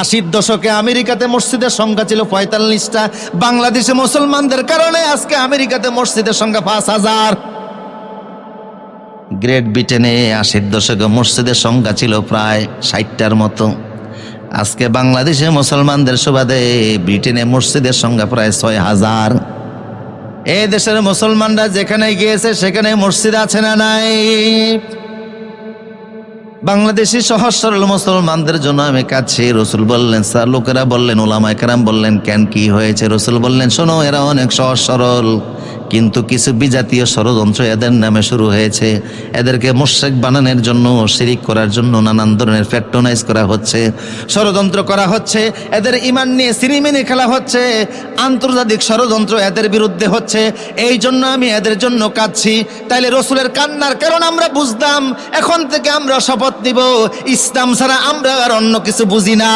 আশির দশকে আমেরিকাতে মসজিদের সংখ্যা ছিল পঁয়তাল্লিশটা। বাংলাদেশে মুসলমানদের কারণে আজকে আমেরিকাতে মসজিদের সংখ্যা পাঁচ হাজার। গ্রেট ব্রিটেনে আশির দশকে মসজিদের সংখ্যা ছিল প্রায় ষাটটার মতো। আজকে বাংলাদেশে মুসলমানদের সুবাদে ব্রিটেনে মসজিদের সংখ্যা প্রায় ছয় হাজার। এই দেশের মুসলমানরা যেখানে গিয়েছে সেখানে মসজিদ আছে না নাই? বাংলাদেশি সহজ সরল মুসলমানদের জন্য আমি কাছে রসুল বললেন, স্যার, লোকেরা বললেন ওলামা একরাম বললেন, কেন কি হয়েছে? রসুল বললেন, শোনো, এরা অনেক সহজ সরল কিন্তু কিছু বিজাতীয় ষড়যন্ত্র এদের নামে শুরু হয়েছে। এদেরকে মোশেক বানানোর জন্য, শিরিক করার জন্য নানান ধরনের প্যাট্রোনাইজ করা হচ্ছে, ষড়যন্ত্র করা হচ্ছে, এদের ইমান নিয়ে সিনেমিনে খেলা হচ্ছে, আন্তর্জাতিক ষড়যন্ত্র এদের বিরুদ্ধে হচ্ছে। এই জন্য আমি এদের জন্য কাঁদছি। তাইলে রসুলের কান্নার কারণ আমরা বুঝতাম, এখন থেকে আমরা শপথ নিব, ইসলাম ছাড়া আমরা আর অন্য কিছু বুঝি না।